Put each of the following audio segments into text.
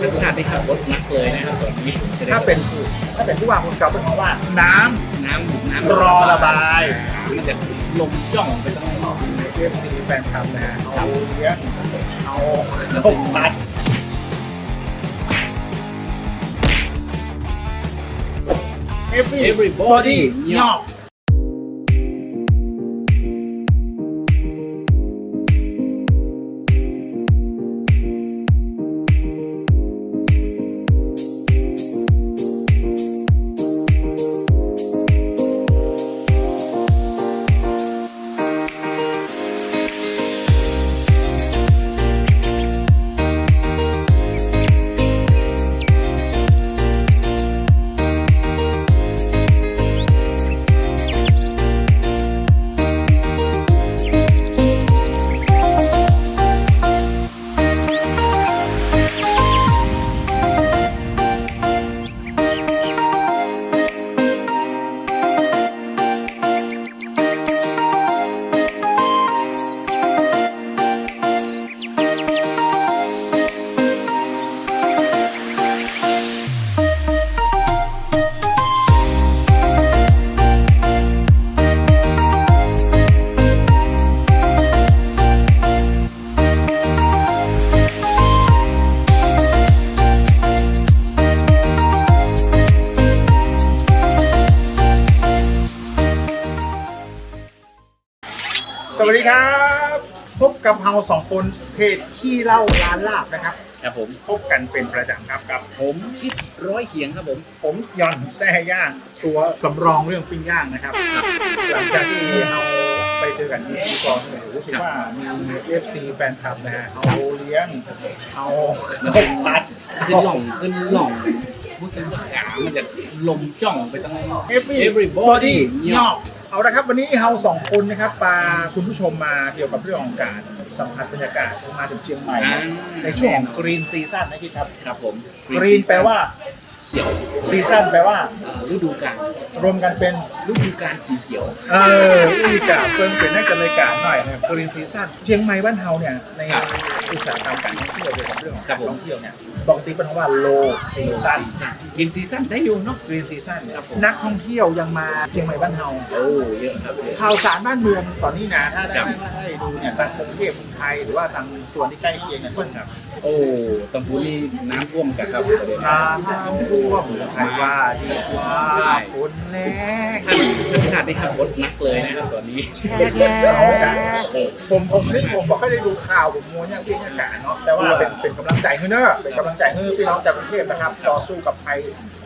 ชัดชาติที่ขับรถนักเลยนะครับตอนนี้จะได้ถ้าเป็นถ้าเป็นผู้ว่าคนเก่าเป็นเพราะว่าน้ำ น้ำน้ำรอระบาย มันจะลมจ้องไปตั้งเอฟซีแฟนคลับนะฮะเอาเลี้ยงเอาลมพัด Every everybody ยอก วัสดีครับ พบกับเราสองคนเพจขี้เล่าร้านลาบนะครับ ครับผมพบกันเป็นประจำครับกับ ผมชิดร้อยเขียงครับผม ผมยอนแซ่ย่างตัวสำรองเรื่องปิ้งย่างนะครับ หลังจากที่เราไปเจอกันที่ที่กองเนี่ยรู้สึกว่ามีเอฟซีแฟนคลับนะฮะเอาเลี้ยงเอาลมพัดขึ้นหล่องขึ้นหล่องรู้สึกว่าขามันจะลมจ้องไปตั้ง Every everybody ยอก เอาละครับวันนี้เราสองคนนะครับพาคุณผู้ชมมาเกี่ยวกับเรื่องของการสัมผัสบรรยากาศมาถึงเชียงใหม่อ่าในช่วงของกรีนซีซั่นนะครับครับผมกรีนแปลว่าเขียวซีซั่นแปลว่าเอ่อฤดูกาลรวมกันเป็นฤดูกาลสีเขียวเอออีกาเพิ่มเป็นนักการเลยการหน่อยนะกรีนซีซั่นเชียงใหม่บ้านเฮาเนี่ยในครับอุตสาหกรรมการท่องเที่ยวเกี่ยวกับเรื่องของครักาบรผมท่องเที่ยวเนี่ยปกติเป็นคำว่า low season กินซีซั่นได้อยู่เนาะกรีนซีซั่นครับผมนักท่องเที่ยวยังมาเชียงใหม่บ้านเฮาโอ้เยอะครับเยอะข่าวสารบ้านเมืองตอนนี้นะถ้าได้ครับให้ดูเนี่ยทางกรุงเทพกรุงไทยหรือว่าทางส่วนที่ใกล้เคียงเนี่ยเพิ่นครับ โอ้ตำบูนี่น้ำท่วมกันครับประเด็นน้ำท่วมใครว่าดีกว่าใช่ฝนแรงท่านชัดชาติที่ขับรถนักเลยนะครับตอนนี้เอากันผมผมนี่ผมบอกให้ได้ดูข่าวผมมัวเนี่ยพี่เนี่ยกาเนาะแต่ว่าเป็นเป็นกำลังใจให้เนอะเป็นกำลังใจให้พี่น้องจากกรุงเทพนะครับต่อสู้กับภัย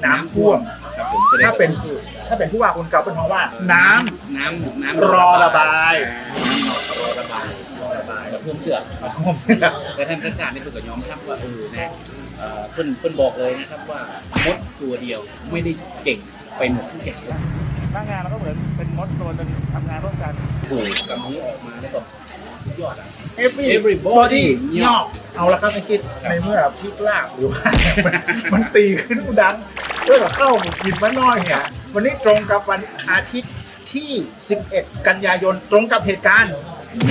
น้ำท่วมครับผมจะได้ถ้าเป็นถ้าเป็นผู้ว่าคนเก่าเป็นเพราะว่า น้ำน้ำน้ำรอระบายน้ำรอระบาย รอระบายแล้วเพิ่มเกลือผมแต่ท่านชัดชาตินี่เพิ่นก็ยอมรับว่าเออนะเอ่อเพิ่นเพิ่นบอกเลยนะครับว่ามดตัวเดียวไม่ได้เก่งไปหมดทุกอย่างหน้างานเราก็เหมือนเป็นมดตัวหนึงทำงานร่วมกันโอ้โหกำนี้ออกมาแล้วก็สุดยอดอะ Every Everybody ยอกเอาละครับไม่คิดในเมื่อพลิกลาบหรือว่า มันมันตีขึ้นอุดังเพื่อกับเข้ามากินมาน้อยเนี่ยวันนี้ตรงกับวันอาทิตย์ที่ 11 กันยายนตรงกับเหตุการณ์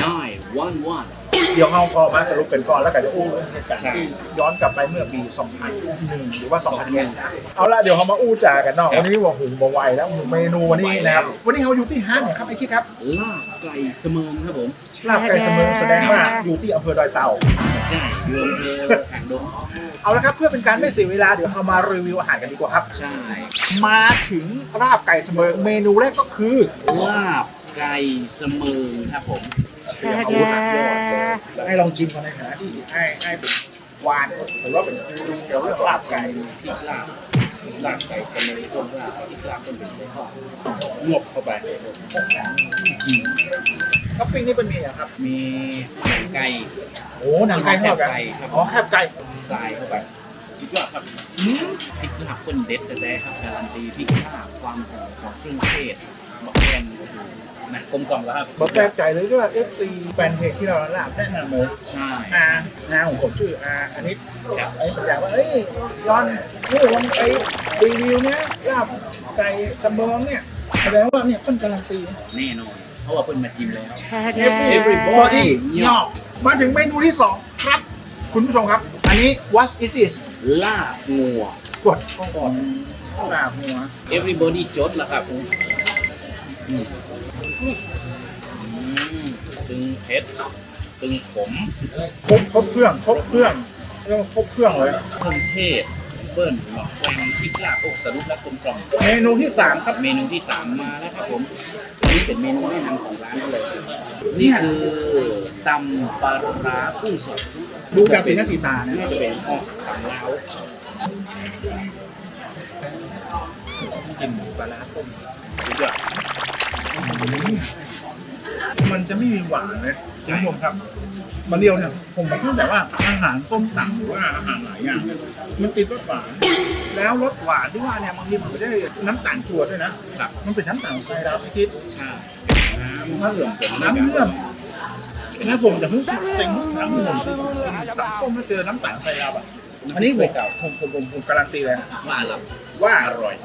nine one one เดี๋ยวเราก็มาสรุปกันก่อนแล้วกันจะอู้เรื่องเหตุการณ์ใช่ที่ย้อนกลับไปเมื่อปี 2001 หรือว่า 2001 เอาละเดี๋ยวเรามาอู้จากันเนาะครับวันนี้ว่าหูมาไวแล้วเมนูวันนี้นะครับวันนี้เราอยู่ที่ห้างเนี่ยครับไอ้คิดครับลาบไก่เสมิงครับผมลาบไก่เสมอแสดงว่าอยู่ที่อำเภอดอยเต่าใช่รวมเอวแข่งดงเอาละครับเพื่อเป็นการไม่เสียเวลาเดี๋ยวเรามารีวิวอาหารกันดีกว่าครับใช่มาถึงราบไก่เสมอเมนูแรกก็คือลาบไก่เสมิงครับผม เอายอดเลยให้ลองชิมกันในฐานะที่ให้ให้เป็นวานหรือว่าเป็นเกี่ยวเรื่องลาบไก่พริกลาบลาบไก่เสมิงต้มลาบพริกลาบต้มเป็นไก่ทอดงบเข้าไปท็อปปิ้งนี่เป็นมีอะไรครับ มีหนังไก่โอ้หนังไก่ทอดกันแคบไก่ครับอ๋อแคบไก่ทรายเข้าไปสุดยอดครับพริกลาบคนเด็ดแต่ๆครับการันตีพริกลาบความหอมของเครื่องเทศมะแกนโอ้โห นะกลมกล่อมแล้วครับบอกแปลกใจเลยด้วยว่า FC แฟนเพจที่เราลาบแนะนำเลยใช่อาอาของผมชื่ออาอันนี้ครับไอ้ผมอยากว่าเอ้ยย้อนนี่วันไอ้รีวิวเนี้ยลาบไก่เสมอเนี่ยแสดงว่าเนี่ยเป็นการันตีแน่นอนเพราะว่าเพิ่นมาจิ้มแล้ว Everybody ยอกมาถึงเมนูที่สองครับ คุณผู้ชมครับ อันนนี้ what is this ลาบงัวกดก็ก่อนลาบหัว everybody จดแล้วครับอืม ตึงเผ็ดตึงขมครบครบเครื่องครบเครื่องเรียกว่าครบเครื่องเลย เครื่องเทศเบิ้ลหมักแกงพริกลาบโอ้สรุปแล้วกลมกล่อมเมนูที่สามครับเมนูที่สามมาแล้วครับผมอันนี้เป็นเมนูแนะนำของร้านเลยนี่คือตำปลาร้ากุ้งสดดูจากสีหน้าสีตาเนี่ยน่าจะเป็นออกตำลาวกินหมูปลาร้าต้มสุดยอด มันจะไม่มีหวานเลยคุณผู้ชมครับมาเรียวเนี่ยผมบอกตั้งแต่ว่าอาหารต้มตังหรือว่าอาหารหลายอย่างเนี่ยมันติดรสหวาน แล้วรสหวานที่ว่าเนี่ยบางทีมันไม่ได้น้ำตาลชัวร์ด้วยนะครับมันเป็นน้ำตาลไซรัปคิดใช่น้ำเหลืองผมน้ำเลื่อมนะผมจะเพิ่งสึกเซ็งน้ำเลื่อมน้ำส้มแล้วเจอน้ำตาลไซรัปอะอันนี้ผมผมผมผมผมการันตีเลยว่าอร่อยว่าอร่อย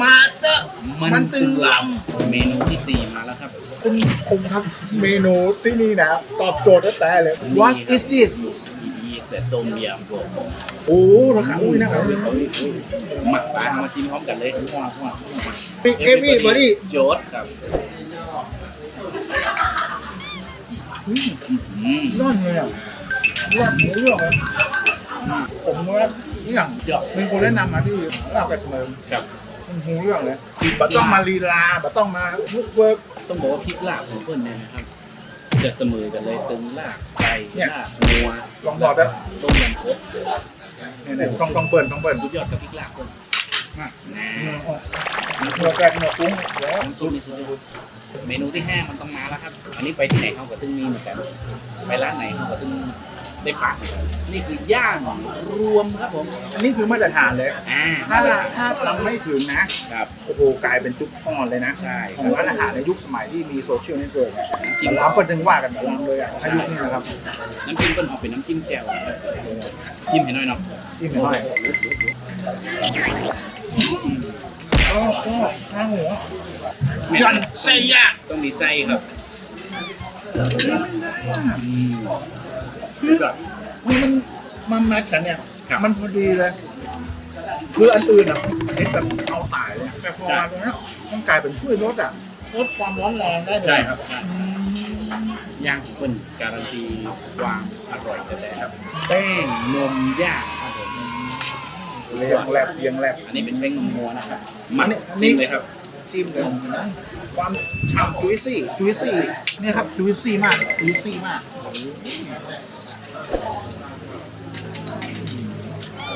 มาเตอร์มันตึงลเมนูที่สี่มาแล้วครับ คุณคมครับเมนูที่นี่นะ ตอบโจทย์ตั้งแต่เลย What is this อีเสร็จต้มยำรวมโอ้ราคาอุ้ยนะครับหมักปลามาจิ้มพร้อมกันเลยว้าวว้าวเอวี่บอดี้โจทย์ครับอืมร่อนเลยอะร่อนหมูเรื่องเลยผมว่านี่อย่างเดี๋ยวเป็นคนแนะนำมาที่ลาบกระเทียมครับ มันหูเรื่องเลยบัต้องมาลีลาบัต้องมาบุกเวิร์กต้องบอกว่าพริกลาบของเพื่อนเนี่ยนะครับ จะเสมอกันเลยซึ่งลาบไก่เนี่ยลาบงัวลองบอกนะต้มยำครบเนี่ยๆต้องต้องเปิดต้องเปิดสุดยอดกับพริกลาบเพื่อนนะเนื้อแกงเนื้อกุ้งแล้วน้ำซุปนี่สุดยอดเมนูที่ห้ามันต้องมาแล้วครับ อันนี้ไปที่ไหนเขาก็ตึงมีเหมือนกัน ไปร้านไหนเขาก็ตึง ได้ปากเหมือนกันนี่คือย่างรวมครับผม อันนี้คือมาตรฐานเลย อ่าถ้าถ้าทำไม่ถึงนะ ครับ โอ้โหกลายเป็นจุกทอนเลยนะใช่ของร้านอาหารในยุคสมัยที่มีโซเชียลเน็ตเวิร์กเนี่ยจริงร้านเปิดถึงว่ากันร้านเลยอะอายุนี้นะครับ น้ำจิ้มเปิ้ลเอาเป็นน้ำจิ้มแจ่วจิ้มให้หน่อยเนาะจิ้มหน่อยก็ก็ข้างหัวยันไส้ย่างต้องมีไส้ครับ อืมคือแบบมันมันแมทกันเนี่ย ครับมันพอดีเลย คืออันอื่นอะเห็นแบบเอาตายเลยแต่พอมาตรงเนี้ยมันกลายเป็นช่วยลดอะลดความร้อนแรงได้เลยใช่ครับใช่ย่างของเปิ้ลการันตีความอร่อยแต่ครับ แป้งนมย่างครับผมเรียงแลบเรียงแลบ อันนี้เป็นแป้งนมมัวนะครับ มัอันนนี้อันนี้จิ้มเลยครับ จิ้มเลยความฉ่ำจุยซี่จุยซี่เนี่ยครับจุยซี่มากจุยซี่มาก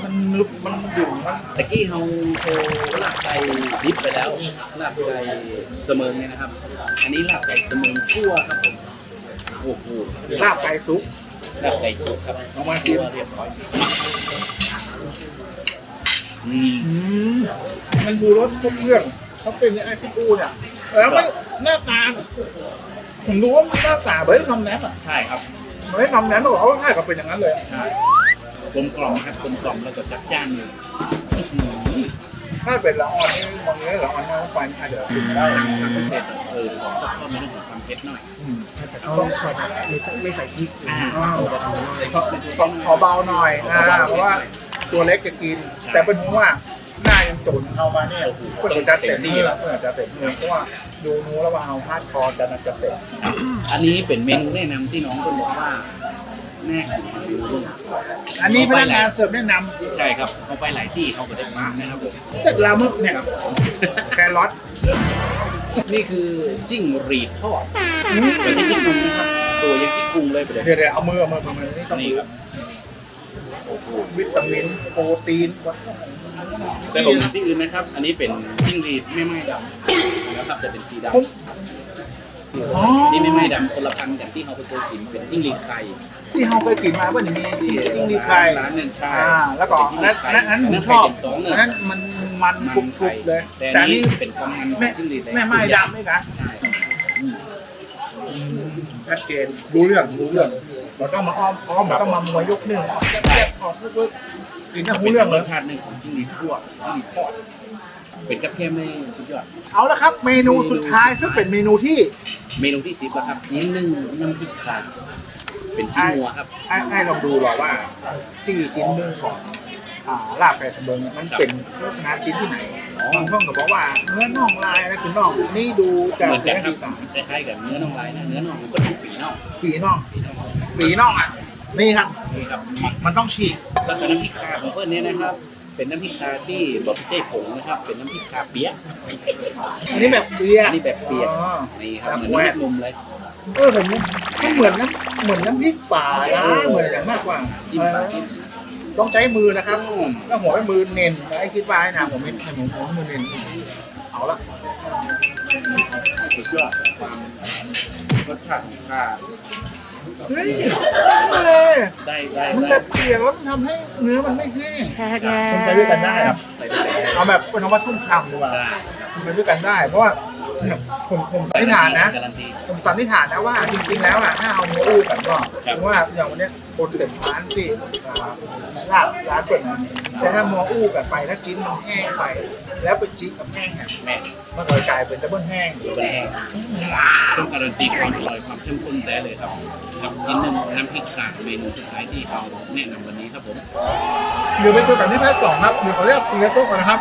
มัน ลุกมันดื่มมันตะกี้เราโชว์ลาบไก่ดิบไปแล้วลาบไก่เสมิงเนี่ยนะครับ อันนี้ลาบไก่เสมิงคั่วครับผมโอ้โหลาบไก่ซุปลาบไก่สดครับเอามาจิ้คั่มวเรียบร้อยอืมอืมมันบูรสครบเครื่องเขาเป็นไอ้ที่ปูเนี่ยแล้วไม่หน้าตาผมดูว่าหน้าตาเบ้ยคำแนนอะใช่ครับไม่ได้คำแนนหรอกเขาให้กับเป็นอย่างนั้นเลยใช่ กลมกล่อมครับกลมกล่อมแล้วก็จัดจ้านอยู่อื้อหือถ้าเป็นละอ่อนนี่มองเงี้ยละอ่อนเนี่ยไฟมันอาจจะกินไม่ได้สั่งสั่งพิเศษเออขอซับซ้อนในเรื่องของความเผ็ดหน่อยอืมเอาขอไม่ใส่ไม่ใส่พริกอ่าขอขอขอเบาหน่อยอ่าเพราะว่าตัวเล็กจะกิน แต่เป็นเพราะว่าหน้ายังตุ่นเอามาเนี่ยเพื่อนจะเต็มที่แล้วเพื่อนจะเต็มที่เพราะว่าดูนู้แล้วว่าเอาพาดคอจะนัจะเต็มอันนี้เป็นเมนูแนะนำที่น้องคนบอกว่าแน่กินดูด้วยอันนี้พนักงานเสิร์ฟแนะนำใช่ครับเขาไปหลายที่เขาก็ได้มานะครับผมเสร็จแล้วมึกเนี่ยแครอทนี่คือจิ้งหรีดทอดเป็นที่กุ้งนะครับตัวยังที่กุ้งเลยไปเลยเดี๋ยวเดี๋ยวเอามือเอามือเอามือนี่ต้องนี่ครับวิตามินโปรตีนแต่ผมที่อื่นนะครับ อันนี้เป็นจิ้งหรีดไม่ไหม้ดำนะครับจะเป็นสีดำอ๋อ นี่ไม่ไหม้ดำคนละพันธุ์กับที่เขาไปเคยกินเป็นจิ้งหรีดไข่ที่เราเคยกินมาเพื่อนมีที่จิ้งหรีดไข่ร้านเงินชาอ่าแล้วก็นั้นนั้นนั้นผมชอบอันนั้นมันมันกรุบกรุบเลย แต่แต่อัอันนนี้นี้เป็นความมันแม่จิ้งหรีดเลยแม่ไม้ดำนี่นะใช่ชัดเจนรู้เรื่องรู้เรื่องเราต้องมาอ้อมอ้อมเราต้องมามวยกหนึ่งแซ่บๆออกปึ๊บๆกินน้ำหูเป็นเรื่องรเลสยชาติหนึ่งของจิ้งหรีดคั่วจิ้งหรีดทอด เป็นกับแก้มไม่สุดยอด เอาละครับ เมนูสุดท้ายซึ่งเป็นเมนูที่เมนูที่สิบแล้วครับจีนหนึ่งน้ำพริกขาเป็นชิ้นงัวครับ ให้ให้ลองดูหรอว่า ที่ชิ้นหนึ่งของอ่าลาบแปรสะเบิงมันเป็นลักษณะชิ้นที่ไหนอ๋อบางช่องก็บอกว่าเนื้อน่องลายอะไรคือน่องนี่ดูจากเหมือนเสีกัยนงครัสีบสันคล้ายๆกับเนื้อน่องลายนะเนื้อน่องมันก็ต้องปีน่องปีน่องปีน่องอะนี่ครับนี่ครับ มันต้องฉีกแล้วก็น้ำพริกคาของเพื่อนเนี้นะครับ เป็นน้ำพริกคาที่บอกพี่เจ้ผงนะครับ เป็นน้ำพริกคาเปี๊ยะอันนี้แบบเบียร์ อันนี้แบบเปียกอ๋อนี่ครับเหมือนน้ำพริกนมเลย เออผมมันเหมือนน้ำเหมือนน้ำพริกป่านะเหมือนอย่างมากกว่าจิ้มเอปลาอจิ้มต้องใช้มือนะครับอืมแล้วหัวไม่มือเน้นนะไอ้คิดว่าไอ้นะผมไม่ให้ผมหัวมือเน้นเอาละสุดยอดความ รสชาติของคาเฮ้ยมาเลยได้ได้มันแบได้บเปียกแล้วมันทำให้เนื้อมันไม่แห้งแค่แค่มันไปด้วยกันได้ครับ ใส่ได้เอาแบบเป็นคำว่าส้มคำดีกว่า ได้มันไปด้วยกันได้ เพราะว่าผมผมสันนิษฐานนะ การันตี ผมสันนิษฐานนะว่าจริงๆแล้วอะถ้าเอาเนื้ออู้กันก็ครับเพราะว่าอย่างวันเนี้ยคนเต็มร้านที่อ่าลาบร้านเปิดนะแต่ถ้ามัวอู้กันไปแล้วจิ้นมันแห้งไป แล้วไปจิ้นกับแห้งเนี่ยแม่มันก็กลายเป็นดับเบิลแห้ง ตัวแห้งต้องการันตีความอร่อยความเข้มข้นแท้เลยครับ กับชิ้นหนึ่งน้ำพริกขาเมนูสุดท้ายที่เราแนะนำวันนี้ครับผม เดี๋ยวไปเจอกันที่ภาคสองครับเดี๋ยวขอเรียกคุณเล็กโต๊ะก่อนนะครับ